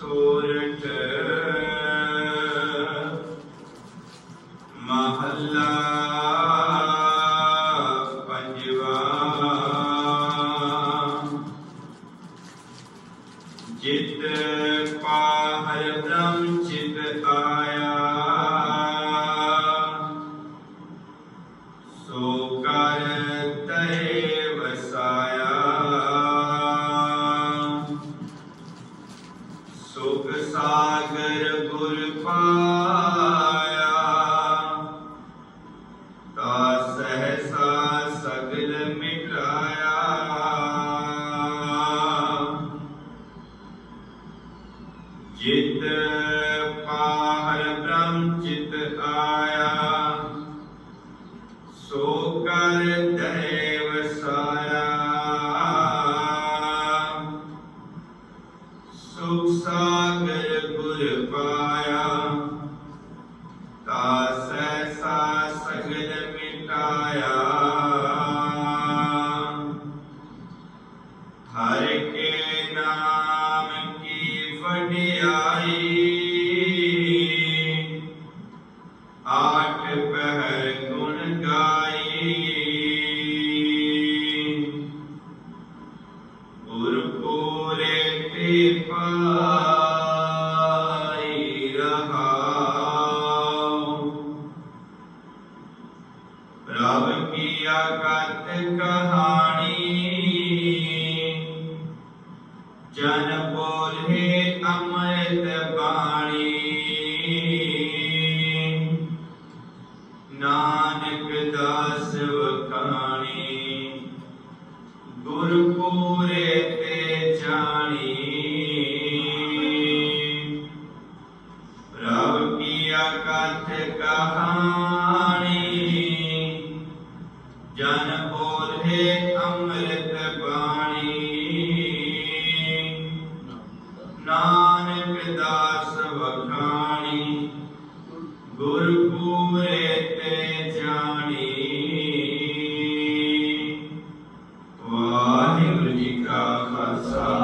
ਸੋਰਠ ਮਹੱਲਾ ਪੰਜਵਾ। ਜਿਤ ਪਾਹਰ ਬ੍ਰਹਮ ਸੁਖ ਸਾਗਰ ਗੁਰ ਪਾਇਆ। ਤਾ ਸਹਸਾ ਸਗਲ ਮਿਟਾਇਆ। ਜਿਤ ਪਾਹਰ ਬ੍ਰਹਮ ਚਿਤ ਆਇਆ। ਸਾਗਰ ਗੁਰ ਪਾਇਆ ਤਾ ਸੈਸਾ ਸਗਲ ਮਿਟਾਇਆ ਹਰ ਕੇ ਨਾਮ ਕੀ ਵਡਿਆਈ ਪ੍ਰਭ ਕੀ ਆਕਤ ਕਹਾਣੀ। ਜਨ ਬੋਲੇ ਅੰਮ੍ਰਿਤ ਬਾਣੀ। ਨਾਨਕ ਦਾਸ ਵਖਾਣੀ। ਗੁਰ ਪੂਰੇ ਵਖਾਣੀ ਗੁਰ ਪੂਰੇ ਤੇ ਜਾਣੀ। ਵਾਹਿਗੁਰੂ ਜੀ ਕਾ ਖਾਲਸਾ।